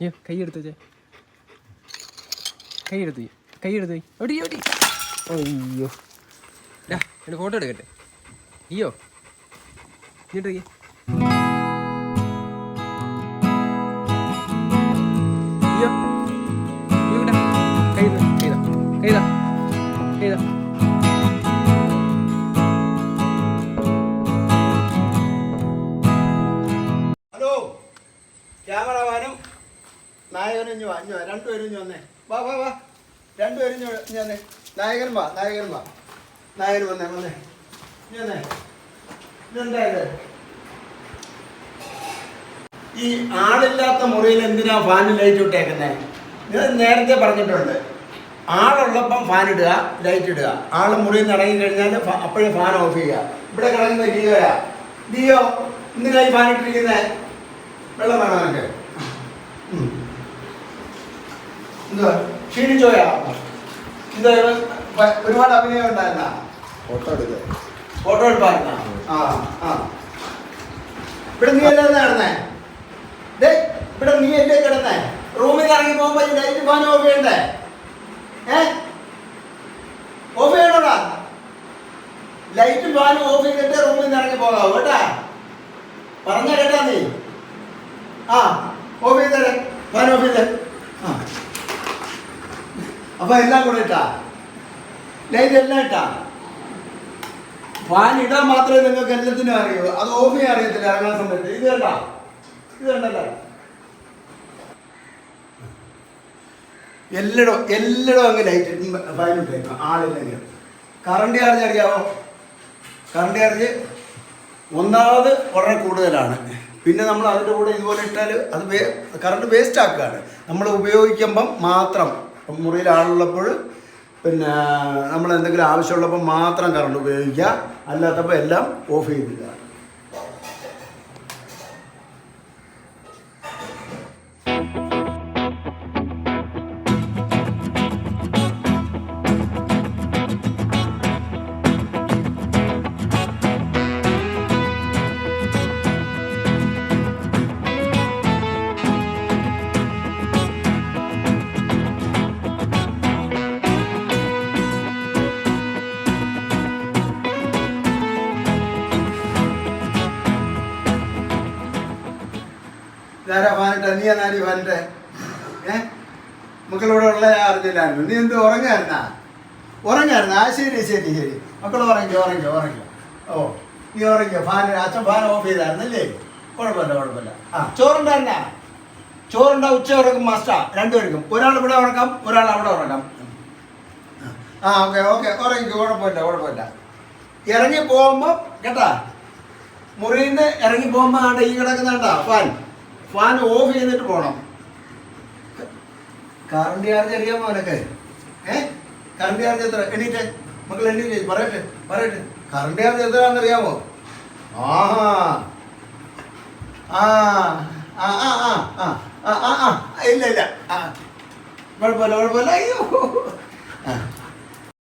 അയ്യോ കൈ എടുത്തു ചേ കൈ എടുത്തു കൈ എടുത്തു എവിടെ എവിടെ അയ്യോ. ഡാ എന്റെ ഫോട്ടോ എടുക്കട്ടെ. അയ്യോ. എന്നിട്ട് നായകനും ഇഞ്ഞു വാ ഇഞ്ഞു രണ്ടുപേരും വന്നേ. വാ വാ വാ. രണ്ടുപേരും ഇഞ്ഞു ഇഞ്ഞു വന്നേ. നായകൻ വാ നായകൻ വാ. നായകൻ വന്നേ വന്നേ. ഇഞ്ഞു വന്നേ. ഇതെന്താ ഇത് ഈ ആളില്ലാത്ത മുറിയിൽ എന്തിനാ ഫാൻ ലൈറ്റ് ഇട്ടേക്കുന്നേ? ഞാൻ നേരത്തെ പറഞ്ഞിട്ടുണ്ട്. ആളുള്ളപ്പം ഫാൻ ഇടുക ലൈറ്റ് ഇടുക. ആൾ മുറിയിൽ നിന്ന് ഇറങ്ങി കഴിഞ്ഞാൽ അപ്പോഴേ ഫാൻ ഓഫ് ചെയ്യുക. ഇവിടെ കിടക്കുന്ന ലിയോയാ ലിയോ എന്തിനായി ഫാൻ ഇട്ടിരിക്കുന്നേ? വെള്ളം വേണോ എന്തുവാ ഇവൻ പ- ഒരുപാട് അഭിനയം ഉണ്ടായിരുന്ന? ഫോട്ടോ എടുക്കുക ഫോട്ടോ എടുപ്പായിരുന്ന? ആ ആ. ഇവിടെ നീ അല്ലേ നടന്നേ ഡേ ഇവിടെ നീ എന്റെ കിടന്നേ? റൂമിൽ നിന്ന് ഇറങ്ങി പോകുമ്പോ ലൈറ്റ് ഫാൻ ഓഫ് ചെയ്യണ്ടേ? ഏ? ഓഫ് ചെയ്യണോടാ? ലൈറ്റും ഫാനും ഓഫ് ചെയ്തിട്ട് റൂമിൽ നിന്ന് ഇറങ്ങി പോകാവൂ കേട്ടാ? പറഞ്ഞ കേട്ടാ നീ. ആ ഓഫ് ചെയ്തേ ഫാൻ ഓഫ് ചെയ്തേ. അപ്പൊ എല്ലാം കൂടെ ഇട്ടാ. ലൈറ്റ് എല്ലാം ഇട്ടാ. ഫാൻ ഇടാൻ മാത്രമേ നിങ്ങൾക്ക് എല്ലാത്തിനും അറിയുള്ളൂ അത് ഓഫ് അറിയത്തില്ല ഇറങ്ങാൻ സമയത്ത്. ഇത് കണ്ടാ ഇത് കണ്ടല്ലോ എല്ലടോ എല്ലടോ അങ്ങ് ലൈറ്റ് ഫാൻ ഇട്ടേക്കും. ആളില്ലെങ്കിൽ കറണ്ട് ചാർജ് അറിയാവോ? കറണ്ട് ചാർജ് ഒന്നാമത് വളരെ കൂടുതലാണ്. പിന്നെ നമ്മൾ അതിന്റെ കൂടെ ഇതുപോലെ ഇട്ടാൽ അത് കറണ്ട് വേസ്റ്റ് ആക്കുകയാണ്. നമ്മൾ ഉപയോഗിക്കുമ്പം മാത്രം ഇപ്പം മുറിയിൽ പിന്നെ നമ്മൾ എന്തെങ്കിലും ആവശ്യമുള്ളപ്പോൾ മാത്രം കറണ്ട് ഉപയോഗിക്കുക. അല്ലാത്തപ്പോൾ എല്ലാം ഓഫ് ചെയ്തിടുക ഇതാരാ ഫാനിട്ട നീ എന്നാ നീ ഫാനിട്ടെ ഏ? മക്കളിവിടെ ഉള്ള അറിഞ്ഞില്ലായിരുന്നു. നീ എന്ത് ഉറങ്ങായിരുന്നാ? ഉറങ്ങായിരുന്ന? ആ ശരി ശരി ശരി. മക്കൾ ഉറങ്ങിക്കോ ഉറങ്ങിക്കോ ഉറങ്ങിക്കോ. ഓ നീ ഉറങ്ങിക്കോ. ഫാൻ അച്ഛൻ ഫാൻ ഓഫ് ചെയ്തായിരുന്നല്ലേ? കുഴപ്പമില്ല കുഴപ്പമില്ല. ആ ചോറുണ്ടായിരുന്നാ ചോറുണ്ടാ ഉച്ച ഉറക്കും മാസ്റ്റാ രണ്ടുപേർക്കും. ഒരാൾ ഇവിടെ ഉറക്കാം ഒരാൾ അവിടെ ഉറക്കാം. ആ ഓക്കെ ഓക്കെ. ഉറങ്ങിക്കോ കുഴപ്പമില്ല കുഴപ്പമില്ല. ഇറങ്ങി പോകുമ്പോൾ കേട്ടാ? മുറിയിൽ നിന്ന് ഇറങ്ങി പോകുമ്പോൾ ആണ്ട് ഈ കിടക്കുന്നുണ്ടാ? ഫാൻ? ഫാൻ ഓഫ് ചെയ്തിട്ട് പോകണം കറണ്ട് ചാർജ് അറിയാൻ പോലൊക്കെ ഏ? കറണ്ട് ചാർജ് എത്ര? എണീറ്റെ. മക്കൾ എണ്ണീ എണീറ്റ് പറയട്ടെ പറയട്ടെ. കറണ്ട് ചാർജ് എത്രയാണെന്ന് അറിയാമോ ആഹാ ആ ആ ആ ആ ആ ആ ആ ഇല്ല ഇല്ല. ആ. കുഴപ്പമില്ല കുഴപ്പമില്ല. അയ്യോ.